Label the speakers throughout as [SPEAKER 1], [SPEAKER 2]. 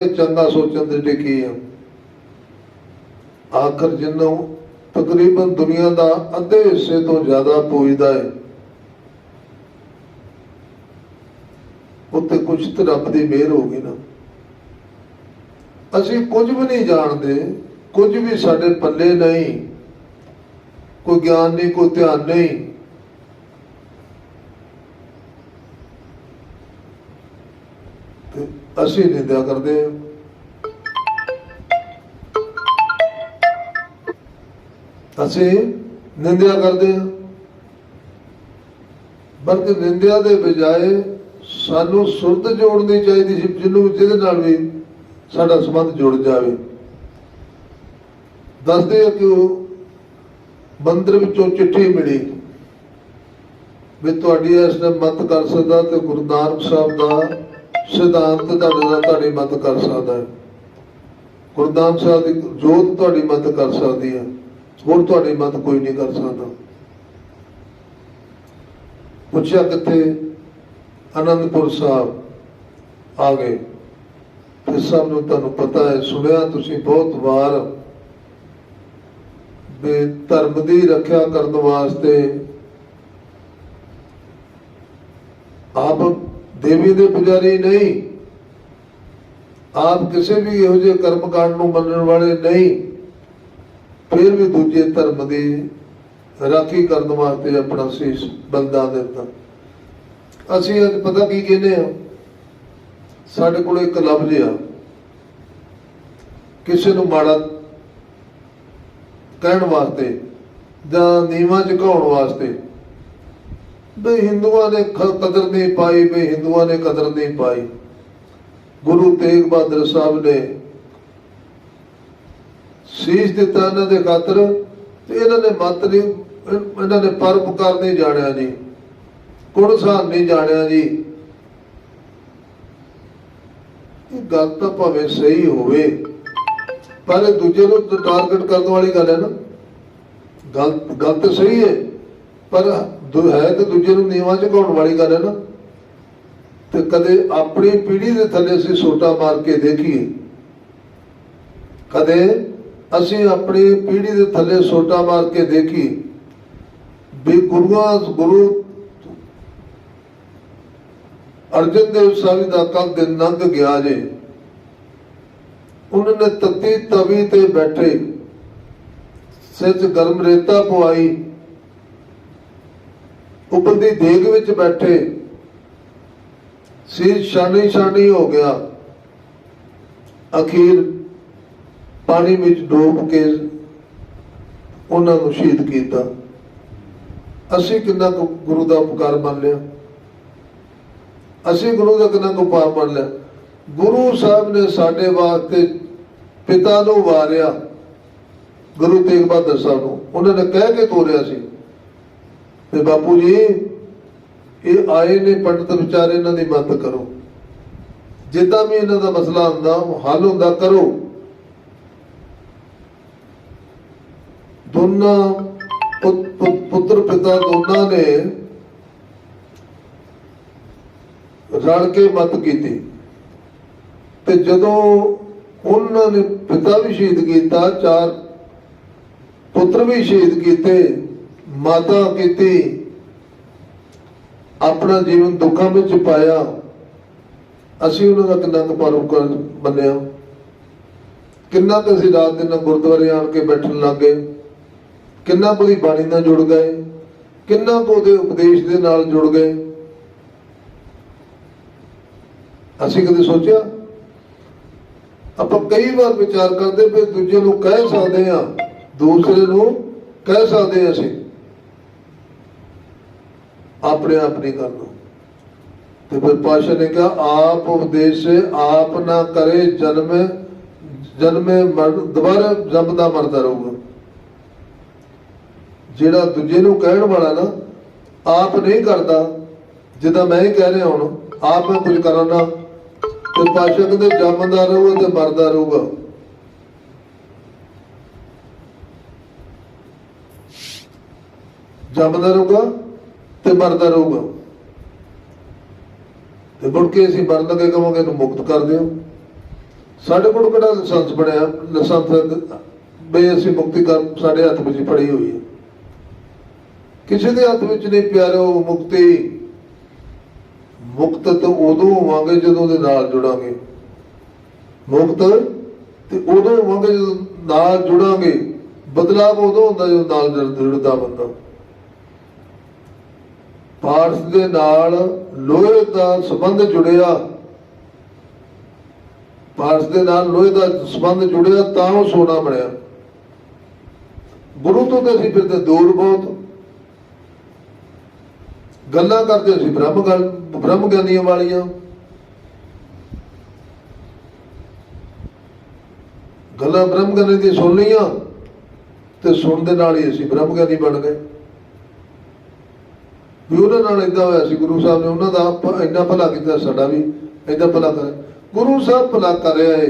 [SPEAKER 1] ਚੰਗਾ ਸੋਚਣ ਦੇ ਟਿਕੀ ਆ? ਆਖਰ ਜਿੰਨੂੰ ਤਕਰੀਬਨ ਦੁਨੀਆ ਦਾ ਅੱਧੇ ਹਿੱਸੇ ਤੋਂ ਜ਼ਿਆਦਾ ਪੂਜਦਾ ਹੈ ਉੱਤੇ ਕੁਝ ਤੇ ਰੱਬ ਦੀ ਮਿਹਰ ਹੋ ਗਈ ਨਾ। ਅਸੀਂ ਕੁਝ ਵੀ ਨਹੀਂ ਜਾਣਦੇ, ਕੁਝ ਵੀ ਸਾਡੇ ਪੱਲੇ ਨਹੀਂ, ਕੋਈ ਗਿਆਨ ਨਹੀਂ, ਕੋਈ ਧਿਆਨ ਨਹੀਂ ਤੇ ਅਸੀਂ ਨਿੰਦਿਆ ਕਰਦੇ ਹਾਂ। ਅਸੀਂ ਨਿੰਦਿਆ ਕਰਦੇ ਹਾਂ। ਬਲਕਿ ਨਿੰਦਿਆ ਦੇ ਬਜਾਏ ਸਾਨੂੰ ਸੁਰਤ ਜੋੜਨੀ ਚਾਹੀਦੀ ਸੀ, ਜਿਹਨੂੰ ਜਿਹਦੇ ਨਾਲ ਵੀ ਸਾਡਾ ਸੰਬੰਧ ਜੁੜ ਜਾਵੇ। ਦੱਸਦੇ ਆ ਕਿ ਉਹ ਮੰਦਰ ਵਿੱਚੋਂ ਚਿੱਠੀ ਮਿਲੀ ਵੀ ਤੁਹਾਡੀ ਇਸ ਨੇ ਮਤ ਕਰ ਸਕਦਾ ਤੇ ਗੁਰੂ ਨਾਨਕ ਸਾਹਿਬ ਦਾ ਸਿਧਾਂਤ ਤੁਹਾਡੇ ਨਾਲ ਤੁਹਾਡੀ ਮਤ ਕਰ ਸਕਦਾ ਹੈ। ਗੁਰੂ ਨਾਨਕ ਸਾਹਿਬ ਦੀ ਜੋਤ ਤੁਹਾਡੀ ਮਤ ਕਰ ਸਕਦੀ ਹੈ। ਹੋਰ ਤੁਹਾਡੀ ਮਤ ਕੋਈ ਨਹੀਂ ਕਰ ਸਕਦਾ। ਪੁੱਛਿਆ ਕਿੱਥੇ? ਅਨੰਦਪੁਰ ਸਾਹਿਬ। ਆ ਗਏ। ਤੇ ਸਭ ਨੂੰ ਤੁਹਾਨੂੰ ਪਤਾ ਹੈ, ਸੁਣਿਆ ਤੁਸੀਂ ਬਹੁਤ ਵਾਰ ਵੀ ਧਰਮ ਦੀ ਰੱਖਿਆ ਕਰਨ ਵਾਸਤੇ ਆਪ ਦੇਵੀ ਦੇ ਪੁਜਾਰੀ ਨਹੀਂ। ਆਪ ਕਿਸੇ ਵੀ ਇਹੋ ਜਿਹੇ ਕਰਮ ਕਾਂਡ ਨੂੰ ਮੰਨਣ ਵਾਲੇ ਨਹੀਂ। ਫਿਰ ਵੀ ਦੂਜੇ ਧਰਮ ਦੀ ਰਾਖੀ ਕਰਨ ਵਾਸਤੇ ਆਪਣਾ ਸੀਸ ਬਲਿਦਾਨ ਦਿੱਤਾ ਅਸੀਂ ਅੱਜ ਪਤਾ ਕੀ ਕਹਿੰਦੇ ਆ ਸਾਡੇ ਕੋਲ ਇੱਕ ਲਫ਼ਜ਼ ਆ। ਕਿਸੇ ਨੂੰ ਮਾੜਾ ਕਹਿਣ ਵਾਸਤੇ ਜਾਂ ਨੀਵਾਂ ਝੁਕਾਉਣ ਵਾਸਤੇ ਬਈ ਹਿੰਦੂਆਂ ਨੇ ਖ- ਕਦਰ ਨਹੀਂ ਪਾਈ ਬਈ ਹਿੰਦੂਆਂ ਨੇ ਕਦਰ ਨਹੀਂ ਪਾਈ। ਗੁਰੂ ਤੇਗ ਬਹਾਦਰ ਸਾਹਿਬ ਨੇ ਸੀਸ ਦਿੱਤਾ ਇਹਨਾਂ ਦੇ ਖਾਤਰ ਤੇ ਇਹਨਾਂ ਨੇ ਮਤ ਨਹੀਂ, ਇਹਨਾਂ ਨੇ ਪਰਪਕਾਰ ਨਹੀਂ ਜਾਣਿਆ ਜੀ। ਕੁੜਸਾਨ ਨਹੀਂ ਜਾਣਿਆ ਜੀ। ਇਹ ਗੱਲ ਤਾਂ ਭਾਵੇਂ ਸਹੀ ਹੋਵੇ, ਪਰ ਦੂਜੇ ਨੂੰ ਟਾਰਗੇਟ ਕਰਨ ਵਾਲੀ ਗੱਲ ਹੈ ਨਾ। ਗੱਲ ਗੱਲ ਤਾਂ ਸਹੀ ਹੈ, ਪਰ ਦੁ- ਹੈ ਤੇ ਦੂਜੇ ਨੂੰ ਨੀਵਾਂ ਝੁਕਾਉਣ ਵਾਲੀ ਗੱਲ ਹੈ ਨਾ। ਤੇ ਕਦੇ ਆਪਣੀ ਪੀੜੀ ਦੇ ਥੱਲੇ ਅਸੀਂ ਸੋਟਾ ਮਾਰ ਕੇ ਦੇਖੀਏ। ਕਦੇ ਅਸੀਂ ਆਪਣੀ ਪੀੜੀ ਦੇ ਥੱਲੇ ਸੋਟਾ ਮਾਰ ਕੇ ਦੇਖੀ ਵੀ ਗੁਰੂਆਂ, ਗੁਰੂ ਅਰਜਨ ਦੇਵ ਸਾਹਿਬ ਦਾ ਕੱਲ ਦਿਨ ਲੰਘ ਗਿਆ ਜੇ। ਉਹਨਾਂ ਨੇ ਤਤੀ ਤਵੀ ਤੇ ਬੈਠੇ। ਸਿਰ ਗਰਮ ਰੇਤਾ ਪਵਾਈ। ਉਬਲਦੀ ਦੇਗ ਵਿੱਚ ਬੈਠੇ ਸਿਰ ਛਾਣੀ ਛਾਣੀ ਹੋ ਗਿਆ। ਅਖੀਰ ਪਾਣੀ ਵਿੱਚ ਡੋਬ ਕੇ ਉਹਨਾਂ ਨੂੰ ਸ਼ਹੀਦ ਕੀਤਾ। ਅਸੀਂ ਕਿੰਨਾ ਕੁ ਗੁਰੂ ਦਾ ਉਪਕਾਰ ਮੰਨ ਲਿਆ। ਅਸੀਂ ਗੁਰੂ ਦਾ ਕਿੰਨਾ ਕੁ ਉਪਕਾਰ ਮੰਨ ਲਿਆ। ਗੁਰੂ ਸਾਹਿਬ ਨੇ ਸਾਡੇ ਵਾਸਤੇ ਪਿਤਾ ਨੂੰ ਵਾਰਿਆ। ਗੁਰੂ ਤੇਗ ਬਹਾਦਰ ਸਾਹਿਬ ਨੂੰ। ਉਹਨਾਂ ਨੇ ਕਹਿ ਕੇ ਤੋਰਿਆ ਸੀ ਤੇ ਬਾਪੂ ਜੀ, ਇਹ ਆਏ ਨੇ ਪੰਡਤ ਵਿਚਾਰੇ, ਇਹਨਾਂ ਦੀ ਮਦਦ ਕਰੋ। ਜਿੱਦਾਂ ਵੀ ਇਹਨਾਂ ਦਾ ਮਸਲਾ ਹੁੰਦਾ ਉਹ ਹੱਲ ਹੁੰਦਾ, ਕਰੋ। ਦੋਨਾਂ ਪੁੱਤਰ ਪਿਤਾ ਦੋਨਾਂ ਨੇ ਰਲ ਕੇ ਮਤ ਕੀਤੀ। ਤੇ ਜਦੋਂ ਉਹਨਾਂ ਨੇ ਪਿਤਾ ਵੀ ਸ਼ਹੀਦ ਕੀਤਾ, ਚਾਰ ਪੁੱਤਰ ਵੀ ਸ਼ਹੀਦ ਕੀਤੇ ਮਾਤਾ ਕੀਤੀ, ਆਪਣਾ ਜੀਵਨ ਦੁੱਖਾਂ ਵਿੱਚ ਪਾਇਆ, ਅਸੀਂ ਉਹਨਾਂ ਦਾ ਕਿੰਨਾ ਕੁ ਪਰਉਪਕਾਰ ਮੰਨਿਆ। ਕਿੰਨਾ ਕੁ ਅਸੀਂ ਰਾਤ ਦਿਨ ਗੁਰਦੁਆਰੇ ਆਣ ਕੇ ਬੈਠਣ ਲੱਗੇ ਕਿੰਨਾ ਕੁ ਦੀ ਬਾਣੀ ਨਾਲ ਜੁੜ ਗਏ, ਕਿੰਨਾ ਕੁ ਉਹਦੇ ਉਪਦੇਸ਼ ਦੇ ਨਾਲ ਜੁੜ ਗਏ। ਅਸੀਂ ਕਦੇ ਸੋਚਿਆ? ਆਪਾਂ ਕਈ ਵਾਰ ਵਿਚਾਰ ਕਰਦੇ ਵੀ ਦੂਜੇ ਨੂੰ ਕਹਿ ਸਕਦੇ ਆ ਦੂਸਰੇ ਨੂੰ ਕਹਿ ਸਕਦੇ ਹਾਂ ਅਸੀਂ। ਆਪਣੇ ਆਪ ਨਹੀਂ ਕਰਨਾ ਤੇ ਫਿਰ ਪਾਸ਼ਾ ਨੇ ਕਿਹਾ, ਆਪ ਉਪਦੇਸ਼ ਆਪ ਨਾ ਕਰੇ, ਜਨਮ, ਜਨਮੇ ਮਰ ਦੁਬਾਰਾ ਜੰਮਦਾ ਮਰਦਾ ਰਹੂਗਾ। ਜਿਹੜਾ ਦੂਜੇ ਨੂੰ ਕਹਿਣ ਵਾਲਾ ਨਾ, ਆਪ ਨਹੀਂ ਕਰਦਾ, ਜਿੱਦਾਂ ਮੈਂ ਹੀ ਕਹਿ ਰਿਹਾ ਹੁਣ, ਆਪ ਮੈਂ ਕੁਝ ਕਰਾਂ ਨਾ ਤੇ ਪਾਸ਼ਾ ਕਹਿੰਦੇ, ਜੰਮਦਾ ਰਹੂਗਾ ਤੇ ਮਰਦਾ ਰਹੂਗਾ। ਜੰਮਦਾ ਰਹੂਗਾ ਤੇ ਮਰਦਾ ਰਹੂਗਾ। ਤੇ ਮੁੜ ਕੇ ਅਸੀਂ ਮਰਨ ਲੱਗੇ ਕਹਾਂਗੇ, ਇਹਨੂੰ ਮੁਕਤ ਕਰ ਦਿਓ। ਸਾਡੇ ਕੋਲ ਕਿਹੜਾ ਲਾਇਸੈਂਸ ਬਣਿਆ? ਲਾਇਸੈਂਸ ਬਈ ਅਸੀਂ ਮੁਕਤੀ ਕਰ, ਸਾਡੇ ਹੱਥ ਵਿੱਚ ਫੜੀ ਹੋਈ ਹੈ। ਕਿਸੇ ਦੇ ਹੱਥ ਵਿੱਚ ਨਹੀਂ ਪਿਆਰੋ ਮੁਕਤੀ। ਮੁਕਤ ਤਾਂ ਉਦੋਂ ਹੋਵਾਂਗੇ ਜਦੋਂ ਉਹਦੇ ਨਾਲ ਜੁੜਾਂਗੇ। ਮੁਕਤ ਤੇ ਉਦੋਂ ਹੋਵਾਂਗੇ ਜਦੋਂ ਨਾਲ ਜੁੜਾਂਗੇ। ਬਦਲਾਵ ਉਦੋਂ ਹੁੰਦਾ ਜਦੋਂ ਨਾਲ ਜੁੜ- ਜੁੜਦਾ ਬੰਦਾ। ਪਾਰਸ ਦੇ ਨਾਲ ਲੋਹੇ ਦਾ ਸੰਬੰਧ ਜੁੜਿਆ। ਪਾਰਸ ਦੇ ਨਾਲ ਲੋਹੇ ਦਾ ਸੰਬੰਧ ਜੁੜਿਆ ਤਾਂ ਉਹ ਸੋਨਾ ਬਣਿਆ। ਗੁਰੂ ਤੋਂ ਤੇ ਅਸੀਂ ਫਿਰਦੇ ਦੂਰ ਬਹੁਤ। ਗੱਲਾਂ ਕਰਦੇ ਸੀ ਬ੍ਰਹਮ ਗੱਲ, ਬ੍ਰਹਮ ਗਿਆਨੀਆਂ ਵਾਲੀਆਂ। ਗੱਲਾਂ ਬ੍ਰਹਮ ਗਿਆਨੀ ਦੀ ਸੁਣ ਲਈਆਂ ਤੇ ਸੁਣ ਦੇ ਨਾਲ ਹੀ ਅਸੀਂ ਬ੍ਰਹਮ ਗਿਆਨੀ ਬਣ ਗਏ। ਵੀ ਉਹਨਾਂ ਨਾਲ ਇਦਾਂ ਹੋਇਆ ਸੀ, ਗੁਰੂ ਸਾਹਿਬ ਨੇ ਉਹਨਾਂ ਦਾ ਭ- ਇੰਨਾ ਭਲਾ ਕੀਤਾ ਸਾਡਾ ਵੀ ਇਦਾਂ ਭਲਾ ਕਰੇ, ਗੁਰੂ ਸਾਹਿਬ ਭਲਾ ਕਰ ਰਿਹਾ ਹੈ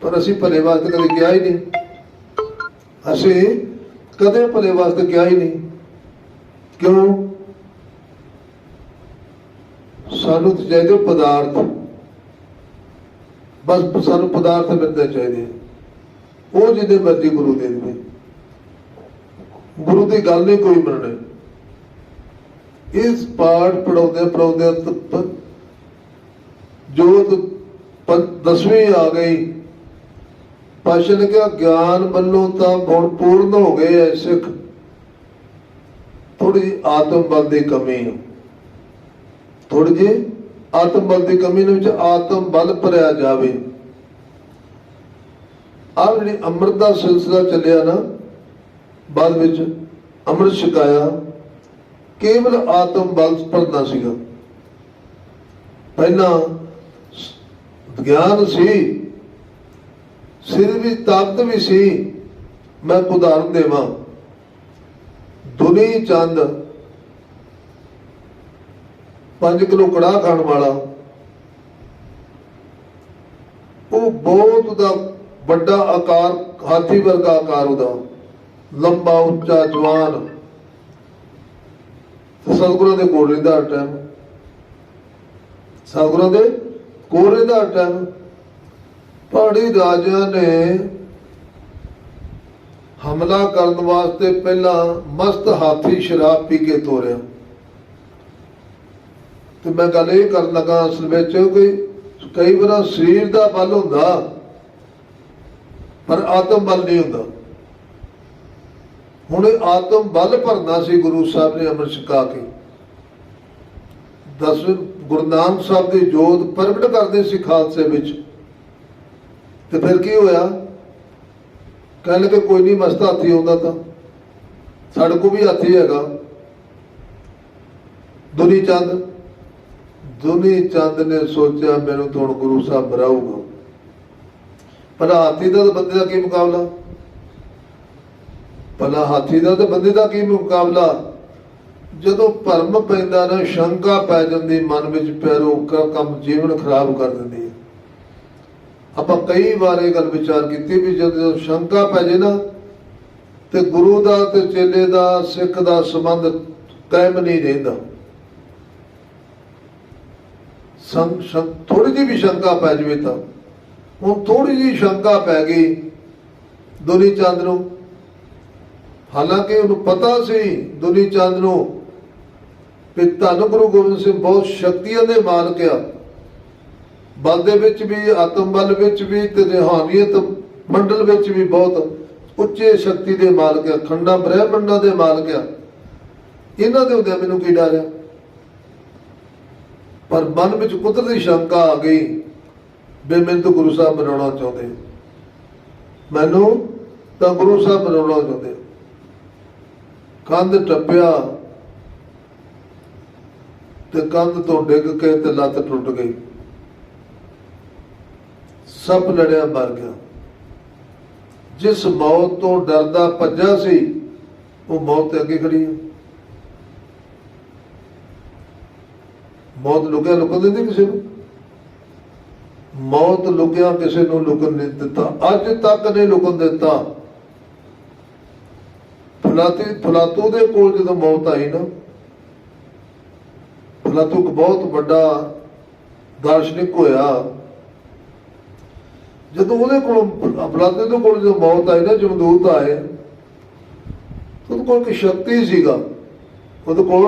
[SPEAKER 1] ਪਰ ਅਸੀਂ ਭਲੇ ਵਾਸਤੇ ਕਦੇ ਕਿਹਾ ਹੀ ਨਹੀਂ। ਅਸੀਂ ਕਦੇ ਭਲੇ ਵਾਸਤੇ ਕਿਹਾ ਹੀ ਨਹੀਂ। ਕਿਉਂ? ਸਾਨੂੰ ਤਾਂ ਚਾਹੀਦੇ ਪਦਾਰਥ। ਬਸ ਸਾਨੂੰ ਪਦਾਰਥ ਮਿਲਦੇ ਚਾਹੀਦੇ। ਉਹ ਜਿਹਦੇ ਮਰਜ਼ੀ ਗੁਰੂ ਦੇ ਦੇਵੇ। ਗੁਰੂ ਦੀ ਗੱਲ ਨਹੀਂ ਕੋਈ ਮੰਨਣੀ। ਇਸ ਪਾਠ ਪੜਾਉਂਦੇ ਪੜਾਉਂਦੇ ਜੋ ਪ- ਦਸਵੀਂ ਆ ਗਈ। ਪਾਸ਼ਾ ਨੇ ਕਿਹਾ, ਗਿਆਨ ਵੱਲੋਂ ਤਾਂ ਹੁਣ ਪੂਰਨ ਹੋ ਗਏ ਐ, ਸਿੱਖ। ਥੋੜੀ ਜਿਹੀ ਆਤਮ ਬਲ ਦੀ ਕਮੀ ਥੋੜੀ ਜਿਹੀ ਆਤਮ ਬਲ ਦੀ ਕਮੀ ਵਿੱਚ ਆਤਮ ਬਲ ਭਰਿਆ ਜਾਵੇ। ਆਹ ਜਿਹੜੀ ਅੰਮ੍ਰਿਤ ਦਾ ਸਿਲਸਿਲਾ ਚੱਲਿਆ ਨਾ, ਬਾਅਦ ਵਿੱਚ ਅੰਮ੍ਰਿਤ ਛਕਾਇਆ। ਕੇਵਲ ਆਤਮ ਬਲ ਭਰਨਾ ਸੀਗਾ। ਪਹਿਲਾਂ ਗਿਆਨ ਸੀ, ਸਿਰ ਵੀ ਤਾਕਤ ਵੀ ਸੀ, ਮੈਂ ਉਦਾਹਰਨ ਦੇਵਾਂ। ਦੁਨੀ ਚੰਦ 5 ਕਿਲੋ ਕੜਾਹ ਖਾਣ ਵਾਲਾ, ਉਹ ਬਹੁਤ ਦਾ ਵੱਡਾ ਆਕਾਰ, ਹਾਥੀ ਵਰਗਾ ਆਕਾਰ ਉਹਦਾ। ਲੰਬਾ, ਉੱਚਾ, ਜਵਾਨ। ਸਤਿਗੁਰਾਂ ਦੇ ਕੋਲ ਰਹਿੰਦਾ ਹਰ ਟਾਈਮ ਸਤਿਗੁਰਾਂ ਦੇ ਕੋਲ ਰਹਿੰਦਾ ਹਰ ਟਾਈਮ ਪਹਾੜੀ ਰਾਜਿਆਂ ਨੇ ਹਮਲਾ ਕਰਨ ਵਾਸਤੇ ਪਹਿਲਾਂ ਮਸਤ ਹਾਥੀ ਸ਼ਰਾਬ ਪੀ ਕੇ ਤੋਰਿਆ। ਤੇ ਮੈਂ ਗੱਲ ਇਹ ਕਰਨ ਲੱਗਾ ਅਸਲ ਵਿੱਚ ਕਿ ਕਈ ਵਾਰ ਸਰੀਰ ਦਾ ਬਲ ਹੁੰਦਾ, ਪਰ ਆਤਮ ਬਲ ਨਹੀਂ ਹੁੰਦਾ। ਹੁਣ ਆਤਮ ਬਲ ਭਰਨਾ ਸੀ ਗੁਰੂ ਸਾਹਿਬ ਨੇ ਅੰਮ੍ਰਿਤ ਛਕਾ ਕੇ। ਦਸਵੇਂ ਗੁਰੂ ਨਾਨਕ ਸਾਹਿਬ ਦੀ ਜੋਤ ਪ੍ਰਗਟ ਕਰਦੇ ਸੀ ਖਾਲਸੇ ਵਿੱਚ। ਤੇ ਫਿਰ ਕੀ ਹੋਇਆ? ਕਹਿਣ ਲੱਗੇ ਕੋਈ ਨਹੀਂ, ਮਸਤ ਹਾਥੀ ਆਉਂਦਾ ਤਾਂ। ਸਾਡੇ ਕੋ ਵੀ ਹਾਥੀ ਹੈਗਾ। ਦੁਨੀ ਚੰਦ। ਦੁਨੀ ਚੰਦ ਨੇ ਸੋਚਿਆ, ਮੈਨੂੰ ਤਾਂ ਹੁਣ ਗੁਰੂ ਸਾਹਿਬ ਬਰਾਊਗਾ ਪਰ ਹਾਥੀ ਦਾ ਬੰਦੇ ਦਾ ਕੀ ਮੁਕਾਬਲਾ? ਭਲਾ ਹਾਥੀ ਦਾ ਤੇ ਬੰਦੇ ਦਾ ਕੀ ਮੁਕਾਬਲਾ? ਜਦੋਂ ਭਰਮ ਪੈਂਦਾ ਨਾ, ਸ਼ੰਕਾ ਪੈ ਜਾਂਦੀ, ਮਨ ਵਿੱਚ ਪੈਰੋ ਕੰਮ ਜੀਵਨ ਖਰਾਬ ਕਰ ਦਿੰਦੀ ਹੈ। ਆਪਾਂ ਕਈ ਵਾਰ ਇਹ ਗੱਲ ਵਿਚਾਰ ਕੀਤੀ ਵੀ ਜਦੋਂ ਸ਼ੰਕਾ ਪੈ ਜੇ ਨਾ, ਤੇ ਗੁਰੂ ਦਾ ਤੇ ਚੇਲੇ ਦਾ, ਸਿੱਖ ਦਾ ਸੰਬੰਧ ਕਾਇਮ ਨਹੀਂ ਰਹਿੰਦਾ। ਸੰਗ ਥੋੜੀ ਜਿਹੀ ਵੀ ਸ਼ੰਕਾ ਪੈ ਜਵੇ ਤਾਂ, ਹੁਣ ਥੋੜੀ ਜਿਹੀ ਸ਼ੰਕਾ ਪੈ ਗਈ, ਦੁਨੀ ਚੰਦ ਨੂੰ ਹਾਲਾਂਕਿ ਉਹਨੂੰ ਪਤਾ ਸੀ ਦੁਨੀ ਚੰਦ ਨੂੰ ਕਿ ਧੰਨ ਗੁਰੂ ਗੋਬਿੰਦ ਸਿੰਘ ਬਹੁਤ ਸ਼ਕਤੀਆਂ ਦੇ ਮਾਲਕ ਆ। ਬਲ ਦੇ ਵਿੱਚ ਵੀ, ਆਤਮ ਬਲ ਵਿੱਚ ਵੀ ਤੇ ਰੂਹਾਨੀਅਤ ਮੰਡਲ ਵਿੱਚ ਵੀ ਬਹੁਤ ਉੱਚੇ ਸ਼ਕਤੀ ਦੇ ਮਾਲਕ ਆ, ਖੰਡਾ ਬ੍ਰਹਿਮੰਡਾਂ ਦੇ ਮਾਲਕ ਆ। ਇਹਨਾਂ ਦੇ ਹੁੰਦਿਆਂ ਮੈਨੂੰ ਕੀ ਡਰ ਆ? ਪਰ ਮਨ ਵਿੱਚ ਕੁਦਰਤੀ ਸ਼ੰਕਾ ਆ ਗਈ ਵੀ ਮੈਨੂੰ ਤਾਂ ਗੁਰੂ ਸਾਹਿਬ ਬਣਾਉਣਾ ਚਾਹੁੰਦੇ। ਮੈਨੂੰ ਤਾਂ ਗੁਰੂ ਸਾਹਿਬ ਬਣਾਉਣਾ ਚਾਹੁੰਦੇ। ਕੰਧ ਟੱਪਿਆ ਤੇ ਕੰਧ ਤੋਂ ਡਿੱਗ ਕੇ ਤੇ ਲੱਤ ਟੁੱਟ ਗਈ। ਸੱਪ ਲੜਿਆ ਮਰ ਗਿਆ। ਜਿਸ ਮੌਤ ਤੋਂ ਡਰਦਾ ਭੱਜਾ ਸੀ, ਉਹ ਮੌਤ ਤੇ ਅੱਗੇ ਖੜੀ ਹੈ। ਮੌਤ ਲੁਕਿਆ ਲੁਕਣ ਦਿੰਦੀ ਕਿਸੇ ਨੂੰ? ਮੌਤ ਲੁਕਿਆ ਕਿਸੇ ਨੂੰ ਲੁਕਣ ਨਹੀਂ ਦਿੱਤਾ। ਅੱਜ ਤੱਕ ਨਹੀਂ ਲੁਕਣ ਦਿੱਤਾ। ਫਲਾਤੀ ਫਲਾਤੂ ਦੇ ਕੋਲ ਜਦੋਂ ਮੌਤ ਆਈ ਨਾ ਫਲਾਤੂ ਇੱਕ ਬਹੁਤ ਵੱਡਾ ਦਾਰਸ਼ਨਿਕ ਹੋਇਆ। ਜਦੋਂ ਉਹਦੇ ਕੋਲ ਅਪਰਾਧੀ ਦੇ ਕੋਲ ਜਦੋਂ ਮੌਤ ਆਈ ਨਾ, ਜਮਦੂਤ ਆਏ, ਉਹਦੇ ਕੋਲ ਇੱਕ ਸ਼ਕਤੀ ਸੀਗਾ। ਉਹਦੇ ਕੋਲ